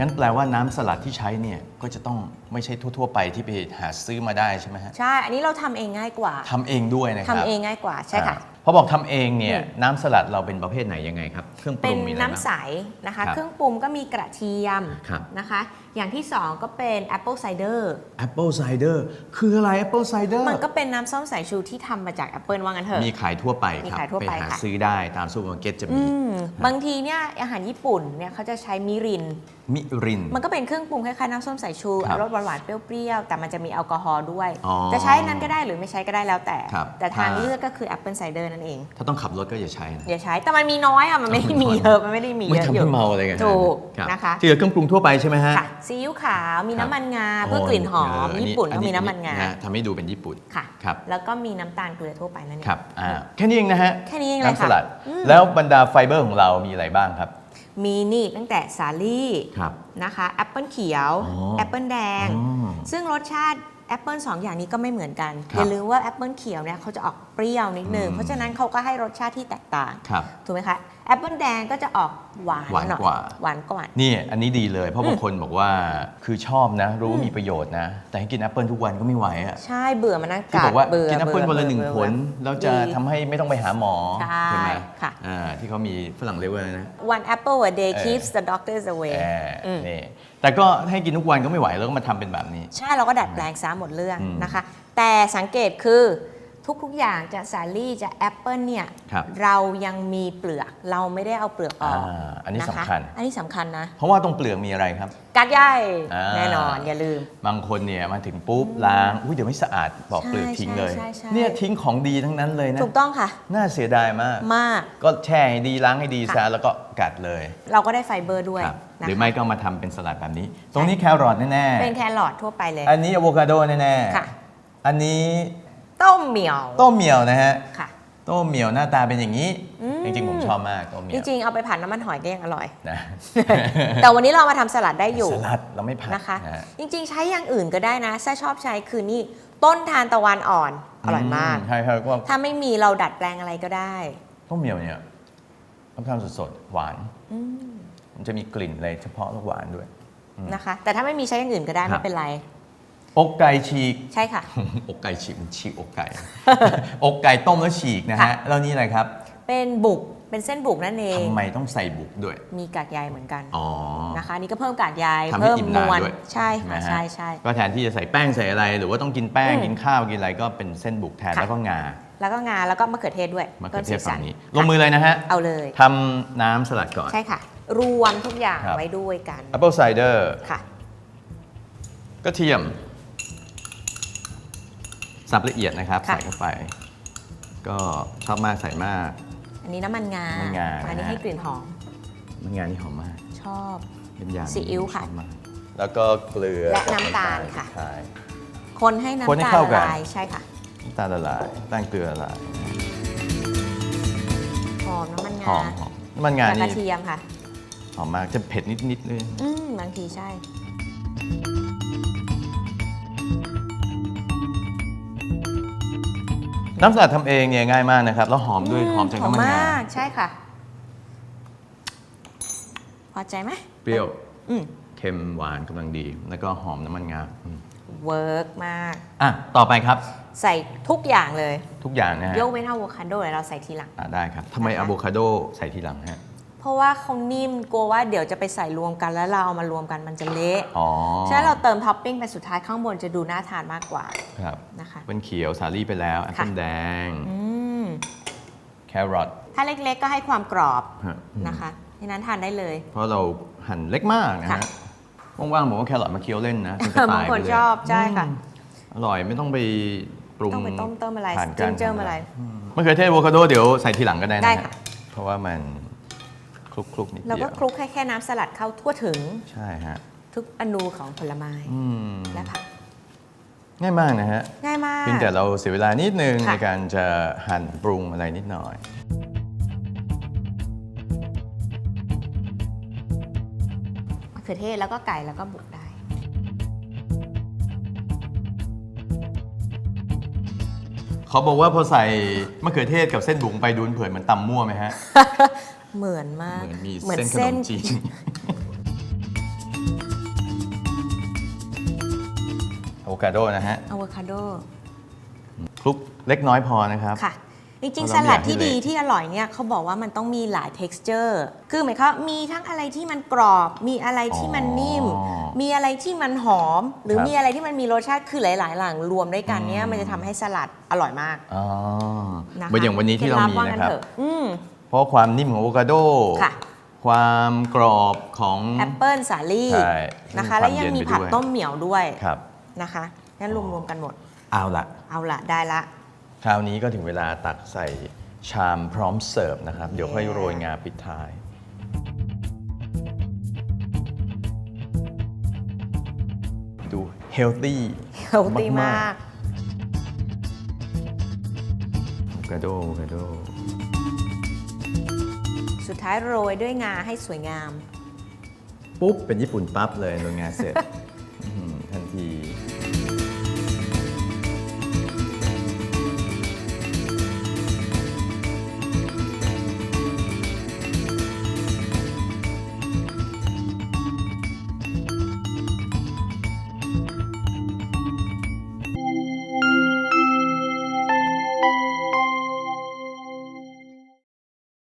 งั้นแปลว่าน้ำสลัดที่ใช้เนี่ยก็จะต้องไม่ใช่ทั่ว ๆ ไปที่ไปหาซื้อมาได้ใช่ไหมฮะใช่ อันนี้เราทำเองง่ายกว่าทำเองด้วยนะครับทำเองง่ายกว่าใช่ค่ะ อ่า พอบอกทำเองเนี่ยอืมน้ำสลัดเราเป็นประเภทไหนยังไงครับ เครื่องปเป็รุนงมีอะไรน้ำบ้างใสนะคะ ครับเครื่องปรุงก็มีกระเทียมครับ นะคะ อย่างที่2ก็เป็น Apple Cider Apple cider คืออะไร Apple cider มันก็เป็นน้ำส้มสายชูที่ทำมาจากแอปเปิลว่างั้นเถอะ มีขายทั่วไปมีครับขายทั่วไปหาค่ะ ซื้อได้ตามซูเปอร์มาร์เก็ตจะอืมีมบางทีเนี่ยอาหารญี่ปุ่นเนี่ยเขาจะใช้มิริน มิริน มันก็เป็นเครื่องปรุงคล้ายๆน้ำส้มสายชูครับรสหวานๆเปรี้ยวๆแต่มันจะมีแอลกอฮอล์ด้วย อ๋อจะใช้นั้นก็ได้หรือไม่ใช้ก็ได้แล้วแต่ ครับแต่ทางอ่า เลือกก็คือแอปเปิลไซเดอร์นั่นเองถ้าต้องขับรถก็อย่าใช้นะอย่าใช้แต่มันมีน้อยอะมันไม่ได้มีเยอะมันไม่ได้มีไม่เยอะทำอยู่ให้เมาอะไรกันถูกรับนะคะที่เหลือเครื่องปรุงทั่วไปใช่ไหมฮะค่ะซีอิ๊วขาวมีครับน้ำมันงาเพื่อกลิ่นหอมเอัญี่ปุ่นเขามีน้ำมันงาะทำให้ดูเป็นญี่ปุ่นค่ะครับแล้วก็มีน้ำตาลเกลือทั่วไปนั่นเองครับอ่าแค่นี้เองนะฮะแค่นี้เองเลยน้ำสค่ะลัดอืมแล้วบรรดาไฟเบอร์ของเรามีอะไรบ้างครับมีนี่ตั้งแต่สาลี่ครับนะคะแอปเปิลเขียวอ๋อแอปเปิลแดงอ๋อซึ่งรสชาติ แอปเปิลสองอย่างนี้ก็ไม่เหมือนกันครับอย่าลืมว่าแอปเปิลเขียวเนี่ยเขาจะออกเปรี้ยวนิดนึงอืมเพราะฉะนั้นเขาก็ให้รสชาติที่แตกต่างครับถูกไหมคะแอปเปิลแดงก็จะออกหวานหวานหน่อยกว่าหวานกว่านี่อันนี้ดีเลยเพราะบางคนบอกว่าคือชอบนะ รู้ว่ามีประโยชน์นะ แต่ให้กินแอปเปิลทุกวันก็ไม่ไหวอะใช่เบื่อมานั่งที่กับดอกว่าเบื่อกินแอปเปิลบื่วันละหนึ่งบื่อผลแล้วจะดีทำให้ไม่ต้องไปหาหมอใช่ไหมค่ะอ่าที่เขามีฝรั่งเรียกว่าอะไรนะ one apple a day เออ keeps the doctors away แออืมนี่ แต่ก็ให้กินทุกวันก็ไม่ไหวแล้วก็มาทำเป็นแบบนี้ ใช่เราก็ดัดแปลงซะหมดเรื่องอืมนะคะ แต่สังเกตคือ ทุกๆอย่างจะสาลี่จะแอปเปิลเนี่ยครับเรายังมีเปลือกเราไม่ได้เอาเปลือกออกอ่าอันนี้ะะสำคัญ อันนี้สำคัญนะ เพราะว่าตรงเปลือกมีอะไรครับ กัดใหญ่อ่า แน่นอนอย่าลืม บางคนเนี่ยมาถึงปุ๊บล้างอุ้ยเดี๋ยวไม่สะอาดบอกเปลือกทิ้งเลยใช่ใช่ใช่ เนี่ยทิ้งของดีทั้งนั้นเลยนะถูกต้องค่ะ น่าเสียดายมาก มาก ก็แช่ให้ดีล้างให้ดีค่ะซะแล้วก็กัดเลยเราก็ได้ไฟเบอร์ด้วยครับนะหรือคะไม่ก็มาทำเป็นสลัดแบบนี้ ตรงนี้แครอทแน่เป็นแครอททั่วไปเลย ๆ อันนี้อะโวคาโดแน่ค่ะ ๆอันนี้ ต้มเหมียวต้มเหมี่ยวนะฮะค่ะต้มเหมี่ยวหน้าตาเป็นอย่างนี้ อืม จริงๆ ผมชอบมากต้มเหมี่จยวริงๆ เอาไปผัดน้ำมันหอยก็ยังอร่อย นะแต่วันนี้เรามาทำสลัดได้อยู่สลัดเราไม่ผัดนะคะ ฮจริงๆ ใช้อย่างอื่นก็ได้นะ ถ้าชอบใช้คือนี่ต้นทานตะวันอ่อน อร่อยมาก ใช่ครับว่าถ้าไม่มีเราดัดแปลงอะไรก็ได้ต้มเหมี่ยวเนี่ยต้องทำสดๆหวาน อืมมันจะมีกลิ่นอะไรเฉพาะและหวานด้วย นะคะ แต่ถ้าไม่มีใช้อย่างอื่นก็ได้ครัไม่บเป็นไร อกไก่ฉีก ใช่ค่ะ อกไก่ฉีกมันฉีกอกไก่ อกไก่ต้มแล้วฉีกนะฮะ ค่ะ แล้วนี่อะไรครับเป็นบุกเป็นเส้นบุกนั่นเอง ทำไมต้องใส่บุกด้วย มีกากใยเหมือนกันอ๋อ นะคะนี่ก็เพิ่มกากใยทำให้เพิ่มอิ่มมนานวลด้วยใช่ไหมค่ะฮะ ใช่ใช่ ก็แทนที่จะใส่แป้งใส่อะไร หรือว่าต้องกินแป้ง อืมกินข้าวกินอะไรก็เป็นเส้นบุกแทนค่ะ แล้วก็งาแล้วก็งาแล้วก็มะเขือเทศด้วยมะเขือเทศพิ่สีสัฝั่งนี้ ลงมือเลยนะฮะเอาเลยทำน้ำสลัดก่อน ใช่ค่ะ รวมทุกอย่างครับ ไว้ด้วยกัน apple cider ค่ะ กระเทียม สับละเอียดนะครับค่ะ ใส่เข้าไป ก็ชอบมากใส่มาก อันนี้น้ำมันงา น้ำมันงาอันนี้นะฮะ ให้กลิ่นหอม มันงานนี่หอมมาก ชอบ เป็นอย่างซีอิ๊วค่ะชอบมากแล้วก็เกลือและน้ำตาลค่ะ ใช่ คนให้คนให้น้ำตาลเข้ากัละน ลายใช่ค่ะน้ำตาลละลายแป้งเกลือละลายหอมน้ำมันหงาอมหอมน้ำมันงากับกนี่ระเทียมค่ะ หอมมากจะเผ็ดนิดๆเลยอืมบางทีใช่ น้ำสลัดทำเองเนี่ยง่ายมากนะครับ แล้วหอมด้วยหอมจากน้ำมันงามากใช่ค่ะ พอใจไหมเปรี้ยว อืมเค็มหวานกำลังดี แล้วก็หอมน้ำมันงาอืมเวิร์กมาก อะ ต่อไปครับ ใส่ทุกอย่างเลย ทุกอย่างนะฮะยกเว้นอะโวคาโดเดี๋ยวเราใส่ทีหลัง อะได้ครับทำไมนะคะอะโวคาโดใส่ทีหลังฮะ เพราะว่าเขานิ่มกลัวว่าเดี๋ยวจะไปใส่รวมกันแล้วเราเอามารวมกันมันจะเละอ๋อฉะนั้นเราเติมท็อปปิ้งไปสุดท้ายข้างบนจะดูน่าทานมากกว่าครับนะคะเป็นเขียวสาลี่ไปแล้วแอปเปิลแดงอืมแครอทถ้าเล็กๆ ก็ให้ความกรอบฮะอืมนะคะดังนั้นทานได้เลย เพราะเราหั่นเล็กมากนะค่ะฮะว่างๆผมว่าแครอทมาเคี้ยวเล่นนะจนจะบาตางยคนไปเลยชอบใช่ค่ะอืมอร่อยไม่ต้องไปปรุงต้องไปต้มเติมอะไรผ่านจิ้การมเจิมอะไรมะเขือเทศอะโวคาโดเดี๋ยวใส่ทีหลังก็ได้นะได้ฮะค่ะเพราะว่ามัน คลุกๆนิดแล้วเดีก็ยวคลุกให้แค่น้ำสลัดเข้าทั่วถึง ใช่ฮะ ทุกอนูของผลไม้อืม และผักง่ายมากนะฮะง่ายมาก เพียงแต่เราเสียเวลานิดนึงค่ะ ในการจะหั่นปรุงอะไรนิดหน่อย มะเขือเทศแล้วก็ไก่แล้วก็บุกได้ เขาบอกว่าพอใส่มะเขือเทศกับเส้นบุ๋งไปดูเผินเหมือนตำมั่วไหมฮะ เหมือนมาก เหมือนมีเส้นขนมจีน อะโวคาโดนะฮะอะโวคาโด คลุกเล็กน้อยพอนะครับ ค่ะ จริงๆ สลัดที่ดีที่อร่อยเนี่ยเขาบอกว่ามันต้องมีหลาย t e x t อร์คือหมายความมีทั้งอะไรที่มันกรอบ มีอะไรที่มันนิ่มมีอะไรที่มันหอม หรือรมีอะไรที่มันมีรสชาติคือหลายๆหลังรวมด้วยกันเนี่ยมันจะทำให้สลัดอร่อยมากอ๋อนะคะอย่างวันนี้ที่เรามีนะครับอืม เพราะความนิ่มของอะโวคาโด ค่ะ ความกรอบของ แอปเปิลสาลี่ใช่นะคะมีความแล้วยังมีเย็นไปผักด้วยต้มเหมียวด้วยครับ นะคะงั้นรวมๆกันหมดเอาละเอาละได้ละ คราวนี้ก็ถึงเวลาตักใส่ชามพร้อมเสิร์ฟนะครับ เดี๋ยวค่อยโรยงาปิดท้าย ดูเฮลตี้เฮลตี้มาก อะโวคาโดอะโวคาโด สุดท้ายโรยด้วยงาให้สวยงาม ปุ๊บ เป็นญี่ปุ่นปั๊บเลยโรยงาเสร็จ